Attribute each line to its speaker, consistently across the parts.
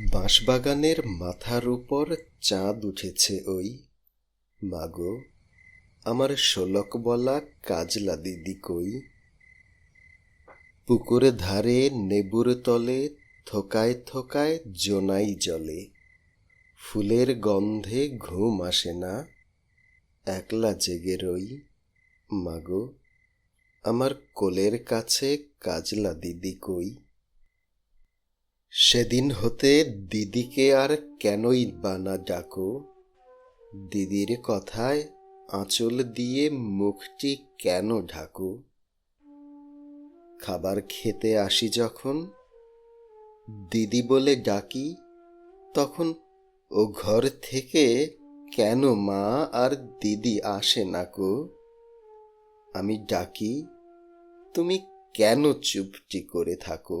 Speaker 1: বাঁশবাগানের মাথার উপর চাঁদ উঠেছে ওই। মাগো, আমার শোলক বলা কাজলা দিদি কই? পুকুরে ধারে নেবুর তলে থোকায় থোকায় জোনাই জলে। ফুলের গন্ধে ঘুম আসে না, একলা জেগে রই। মাগো, আমার কোলের কাছে কাজলা দিদি কই? সেদিন হতে দিদিকে আর কেনই বা না ডাকো? দিদির কথায় আঁচল দিয়ে মুখটি কেন ঢাকো? খাবার খেতে আসি যখন, দিদি বলে ডাকি, তখন ও ঘর থেকে কেন মা আর দিদি আসে না কো আমি ডাকি, তুমি কেন চুপটি করে থাকো?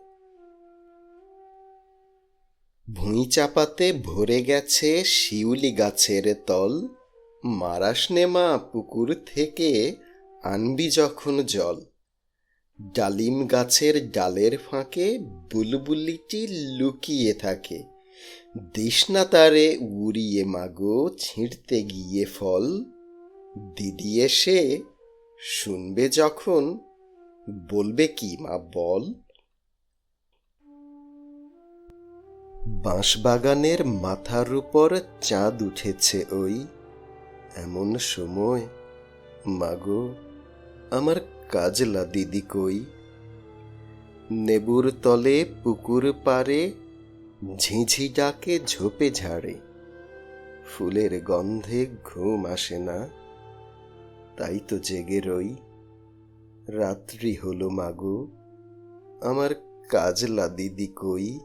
Speaker 1: ভুঁই চাপাতে ভরে গেছে শিউলি গাছের তল। মারাস নে মা পুকুর থেকে, আনবি যখন জল। ডালিম গাছের ডালের ফাঁকে বুলবুলিটি লুকিয়ে থাকে। দিস না তারে উড়িয়ে মাগো, ছিঁড়তে গিয়ে ফল। দিদি এসে শুনবে যখন, বলবে কি মা বল। বাঁশবাগানের মাথার উপর চাঁদ উঠেছে ওই এমন সময়। মাগো, আমার কাজলা দিদি কই? নেবুর তলে পুকুর পারে ঝিঝি ডাকে ঝোপে ঝাড়ে। ফুলের গন্ধে ঘুম আসে না, তাই তো জেগে রই। রাত্রি হলো মাগো, আমার কাজলা দিদি কই?